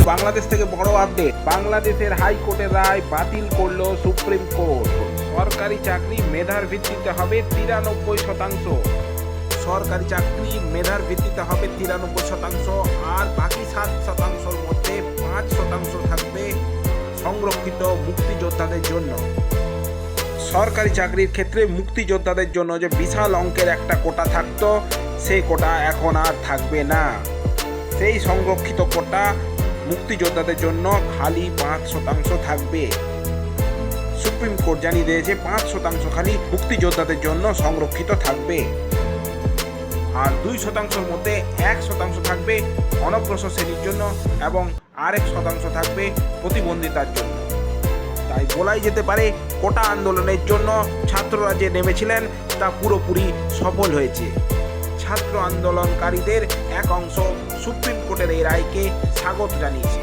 বাংলাদেশ থেকে বড় আপডেট। বাংলাদেশের হাইকোর্টের রায় বাতিল করল সুপ্রিম কোর্ট। সরকারি চাকরি মেধার ভিত্তিতে হবে তিরানব্বই শতাংশ। সরকারি চাকরি মেধার ভিত্তিতে হবে তিরানব্বই শতাংশ, আর বাকি সাত শতাংশের মধ্যে পাঁচ শতাংশ থাকবে সংরক্ষিত মুক্তিযোদ্ধাদের জন্য। সরকারি চাকরির ক্ষেত্রে মুক্তিযোদ্ধাদের জন্য যে বিশাল অঙ্কের একটা কোটা থাকতো সেই কোটা এখন আর থাকবে না। সেই সংরক্ষিত কোটা মুক্তিযোদ্ধাদের জন্য খালি পাঁচ শতাংশ থাকবে। সুপ্রিম কোর্ট জানিয়ে দিয়েছে, পাঁচ শতাংশ খালি মুক্তিযোদ্ধাদের জন্য সংরক্ষিত থাকবে। আর দুই শতাংশের মধ্যে এক শতাংশ থাকবে অনগ্রসর শ্রেণির জন্য এবং আরেক শতাংশ থাকবে প্রতিবন্ধিতার জন্য। তাই বলাই যেতে পারে, কোটা আন্দোলনের জন্য ছাত্ররা যে নেমেছিলেন তা পুরোপুরি সফল হয়েছে। ছাত্র আন্দোলনকারীদের এক অংশ সুপ্রিম কোর্টের এই রায়কে স্বাগত জানিয়েছে।